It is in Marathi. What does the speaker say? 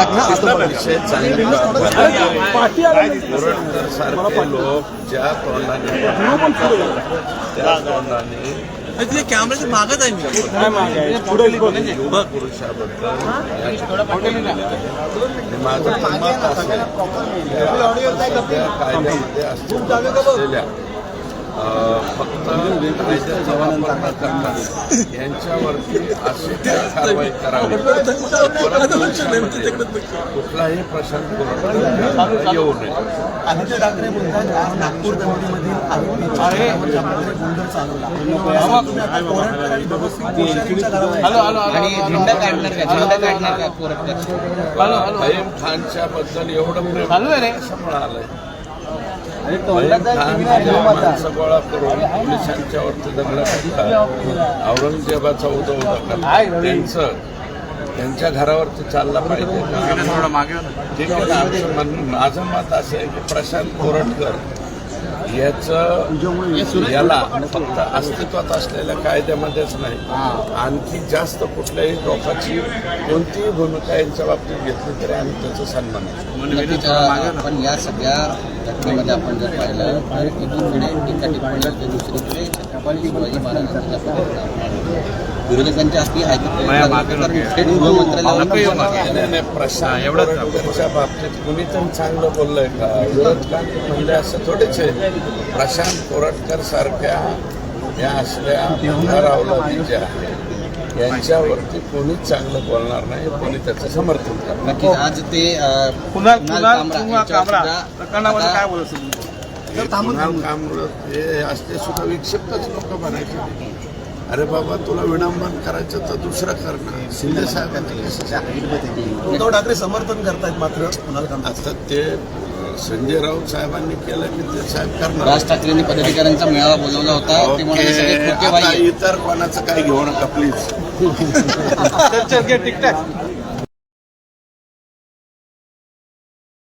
अतिशय चांगली सारखे लोक ज्या तोंडाने त्या तोंडाने तिथे कॅमेऱ्याच्या मागत आहे मी. युवा पुरुषाबद्दल बोललेलं आहे. आणि माझं कायद्यामध्ये असलेल्या फक्त यांच्यावरती अशी कारवाई करावी कुठलाही प्रशांत पुरवठा येऊ नये आदित्य ठाकरे बोलतात नागपूर दंगलीमधील आरोपीच्या घरावर गोंधळ चालवला तुम्ही आता पोरांकडे व्यवस्थित कोश्यारीच्या घरावर आणि झेंडा काढणार का झेंडा काढणार का पोरटकर फहीम खानच्या बद्दल एवढं प्रेम कशामुळे आलंय माणसं गोळा करून पोलिसांच्या वरती दंगल करतात औरंगजेबाचा उदो करतात त्यांचं. त्यांच्या घरावरती चालला पाहिजे ठीक आहे ना आमचं माझं मत असं आहे की प्रशांत कोरटकर याचं याला फक्त अस्तित्वात असलेल्या कायद्यामध्येच नाही आणखी जास्त कुठल्याही लोकांची कोणतीही भूमिका यांच्या बाबतीत घेतली तरी आम्ही त्याचा सन्मान आपण या सगळ्या घटनेमध्ये आपण जर पाहिलं तर पुढे एका टिप्पणीला तर दुसरीकडे छत्रपती शिवाजी महाराजांचा विरोधकांच्या हाती आहे बाबतीत कुणी पण चांगलं बोललंय का विरोधकांनी म्हणले असं थोडेच आहे प्रशांत कोरटकर सारख्या या असल्या अवलादीच्या यांच्यावरती कोणीच चांगलं बोलणार नाही कोणी त्याचं समर्थन करणार नक्कीच आज ते आता काय बोलत हे हे असते सुद्धा विक्षिप्तच लोक बनायचे अरे बाबा तुला विडंबन करायचं तर दुसरं करणं शिंदे साहेबांनी? उद्धव ठाकरे समर्थन करतायत मात्र आता ते संजय राऊत साहेबांनी केलं की ते साहेब करणार. राज ठाकरेंनी पदाधिकाऱ्यांचा मेळावा बोलवला होता ते म्हणाले आता. इतर कोणाचं काही घेऊ नका प्लीज